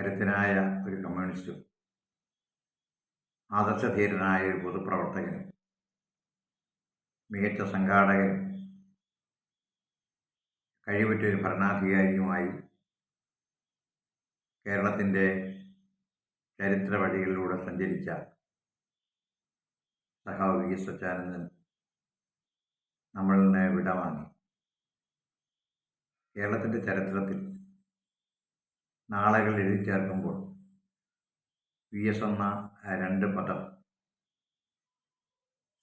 കരുത്തനായ ഒരു കമ്മ്യൂണിസ്റ്റും ആദർശധീരനായ ഒരു പൊതുപ്രവർത്തകനും മികച്ച സംഘാടകനും കഴിവുറ്റ ഒരു ഭരണാധികാരിയുമായി കേരളത്തിന്റെ ചരിത്ര വഴികളിലൂടെ സഞ്ചരിച്ച സഹാവ് വി സച്ചാനന്ദൻ നമ്മളിൽ നിന്ന് വിടവാങ്ങി. കേരളത്തിന്റെ ചരിത്രത്തിൽ നാളുകൾ എഴുതി ചേർക്കുമ്പോൾ വി എസ് എന്ന രണ്ട് പദം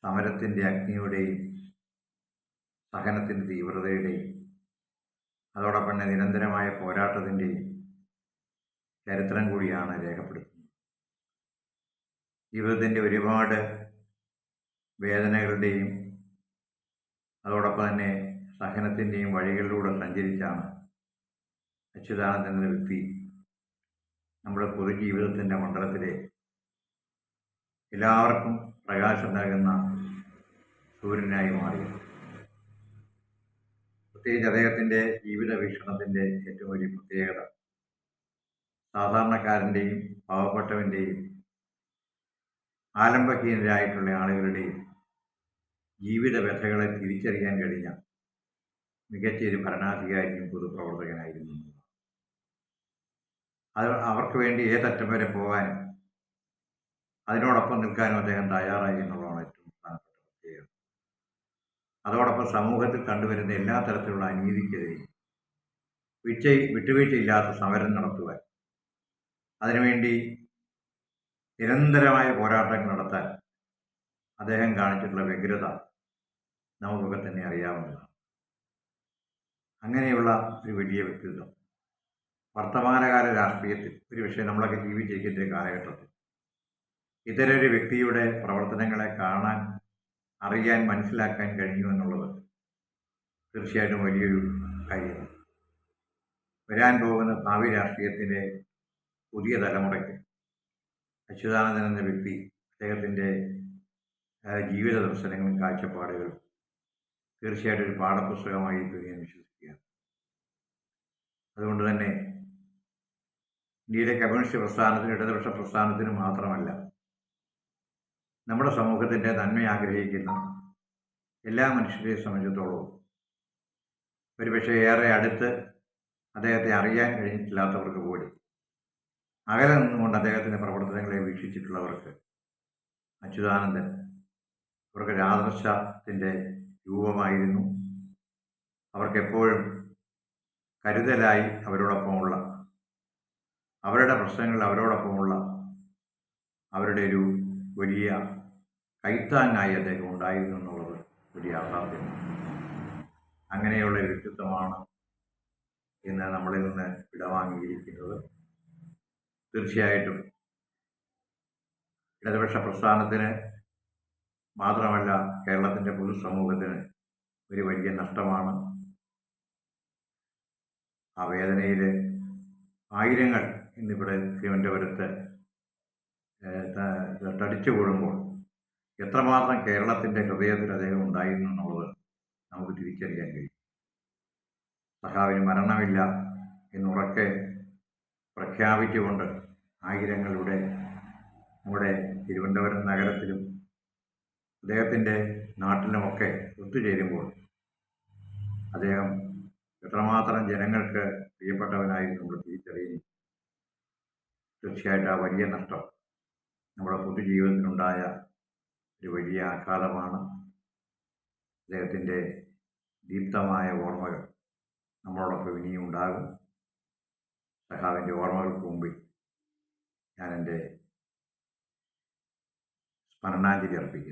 സമരത്തിന്റെ അഗ്നിയുടെയും സഹനത്തിന്റെ തീവ്രതയുടെയും അതോടൊപ്പം തന്നെ നിരന്തരമായ പോരാട്ടത്തിന്റെയും ചരിത്രം കൂടിയാണ് രേഖപ്പെടുത്തുന്നത്. ജീവിതത്തിന്റെ ഒരുപാട് വേദനകളുടെയും അതോടൊപ്പം തന്നെ സഹനത്തിന്റെയും വഴികളിലൂടെ സഞ്ചരിച്ചാണ് അച്യുതാനന്ദൻ എന്ന വ്യക്തി നമ്മുടെ പൊതുജീവിതത്തിന്റെ മണ്ഡലത്തിലെ എല്ലാവർക്കും പ്രകാശം നൽകുന്ന സൂര്യനായി മാറി പ്രത്യേകിച്ച് അദ്ദേഹത്തിന്റെ ജീവിത വീക്ഷണത്തിന്റെ ഏറ്റവും വലിയ പ്രത്യേകത സാധാരണക്കാരന്റെയും പാവപ്പെട്ടവന്റെയും ആലംബഹീനരായിട്ടുള്ള ആളുകളുടെയും ജീവിത വ്യഥകളെ തിരിച്ചറിയാൻ കഴിഞ്ഞ മികച്ച ഒരു ഭരണാധികാരിയും പൊതുപ്രവർത്തകനായിരുന്നു. അത് അവർക്ക് വേണ്ടി ഏതറ്റം വരെ പോകാനും അതിനോടൊപ്പം നിൽക്കാനും അദ്ദേഹം തയ്യാറായി എന്നുള്ളതാണ് ഏറ്റവും പ്രധാനപ്പെട്ട പ്രത്യേകത. അതോടൊപ്പം സമൂഹത്തിൽ കണ്ടുവരുന്ന എല്ലാ തരത്തിലുള്ള അനീതിക്കെതിരെയും വിച്ച വിട്ടുവീഴ്ചയില്ലാത്ത സമരം നടത്തുവാൻ അതിനുവേണ്ടി നിരന്തരമായ പോരാട്ടങ്ങൾ നടത്താൻ അദ്ദേഹം കാണിച്ചിട്ടുള്ള വ്യഗ്രത നമുക്കൊക്കെ തന്നെ അറിയാവുന്നതാണ്. അങ്ങനെയുള്ള ഒരു വലിയ വ്യക്തിത്വം വർത്തമാനകാല രാഷ്ട്രീയത്തിൽ ഒരു വിഷയം നമ്മളൊക്കെ ജീവിച്ചിരിക്കുന്ന ഒരു കാലഘട്ടത്തിൽ. ഇത്തരൊരു വ്യക്തിയുടെ പ്രവർത്തനങ്ങളെ കാണാൻ അറിയാൻ മനസ്സിലാക്കാൻ കഴിഞ്ഞു എന്നുള്ളത് തീർച്ചയായിട്ടും വലിയൊരു കാര്യമാണ്. വരാൻ പോകുന്ന ഭാവി രാഷ്ട്രീയത്തിന്റെ പുതിയ തലമുറയ്ക്ക് അച്യുതാനന്ദൻ എന്ന വ്യക്തി അദ്ദേഹത്തിന്റെ ജീവിത ദർശനങ്ങളും കാഴ്ചപ്പാടുകളും തീർച്ചയായിട്ടും ഒരു പാഠപുസ്തകമായിരിക്കും ഞാൻ വിശ്വസിക്കുകയാണ്. അതുകൊണ്ട് തന്നെ ഇന്ത്യയിലെ കമ്മ്യൂണിസ്റ്റ് പ്രസ്ഥാനത്തിന് ഇടതുപക്ഷ പ്രസ്ഥാനത്തിന് മാത്രമല്ല നമ്മുടെ സമൂഹത്തിന്റെ നന്മ ആഗ്രഹിക്കുന്ന എല്ലാ മനുഷ്യരെയും സംബന്ധിച്ചിടത്തോളവും ഒരുപക്ഷെ ഏറെ അടുത്ത് അദ്ദേഹത്തെ അറിയാൻ കഴിഞ്ഞിട്ടില്ലാത്തവർക്ക് പോലും അകലെ നിന്നുകൊണ്ട് അദ്ദേഹത്തിന്റെ പ്രവർത്തനങ്ങളെ വീക്ഷിച്ചിട്ടുള്ളവർക്ക് അച്യുതാനന്ദൻ അവർക്ക് ആദർശത്തിന്റെ രൂപമായിരുന്നു. അവർക്കെപ്പോഴും കരുതലായി അവരോടൊപ്പമുള്ള അവരുടെ പ്രശ്നങ്ങളിൽ അവരോടൊപ്പമുള്ള അവരുടെ ഒരു വലിയ കൈത്താങ്ങായി അദ്ദേഹം ഉണ്ടായിരുന്നു എന്നുള്ളത് വലിയ യാഥാർത്ഥ്യമാണ്. അങ്ങനെയുള്ള ഒരു വ്യക്തിത്വമാണ് ഇന്ന് നമ്മളിൽ നിന്ന് വിടവാങ്ങിയിരിക്കുന്നത്. തീർച്ചയായിട്ടും ഇടതുപക്ഷ പ്രസ്ഥാനത്തിന് മാത്രമല്ല കേരളത്തിന്റെ പൊതുസമൂഹത്തിന് ഒരു വലിയ നഷ്ടമാണ്. ആ വേദനയിൽ ആയിരങ്ങൾ ഇന്നിവിടെ തിരുവനന്തപുരത്ത് തടിച്ചു കൂടുമ്പോൾ എത്രമാത്രം കേരളത്തിന്റെ ഹൃദയത്തിൽ അദ്ദേഹം ഉണ്ടായിരുന്നു എന്നുള്ളത് നമുക്ക് തിരിച്ചറിയാൻ കഴിയും. സഹാവിന് മരണമില്ല എന്നുറക്കെ പ്രഖ്യാപിച്ചുകൊണ്ട് ആയിരങ്ങളുടെ നമ്മുടെ തിരുവനന്തപുരം നഗരത്തിലും അദ്ദേഹത്തിന്റെ നാട്ടിലുമൊക്കെ ഒത്തുചേരുമ്പോൾ അദ്ദേഹം എത്രമാത്രം ജനങ്ങൾക്ക് പ്രിയപ്പെട്ടവനായിരുന്നു നമ്മൾ തിരിച്ചറിയുന്നു. തീർച്ചയായിട്ടും ആ വലിയ നഷ്ടം നമ്മുടെ പൊതുജീവിതത്തിനുണ്ടായ ഒരു വലിയ ആഘാതമാണ്. അദ്ദേഹത്തിന്റെ ദീപ്തമായ ഓർമ്മകൾ നമ്മളോടൊപ്പം ഇനിയും ഉണ്ടാകും. സഹാവിന്റെ ഓർമ്മകൾക്ക് മുമ്പിൽ ഞാൻ സ്മരണാഞ്ജലി അർപ്പിക്കുന്നു.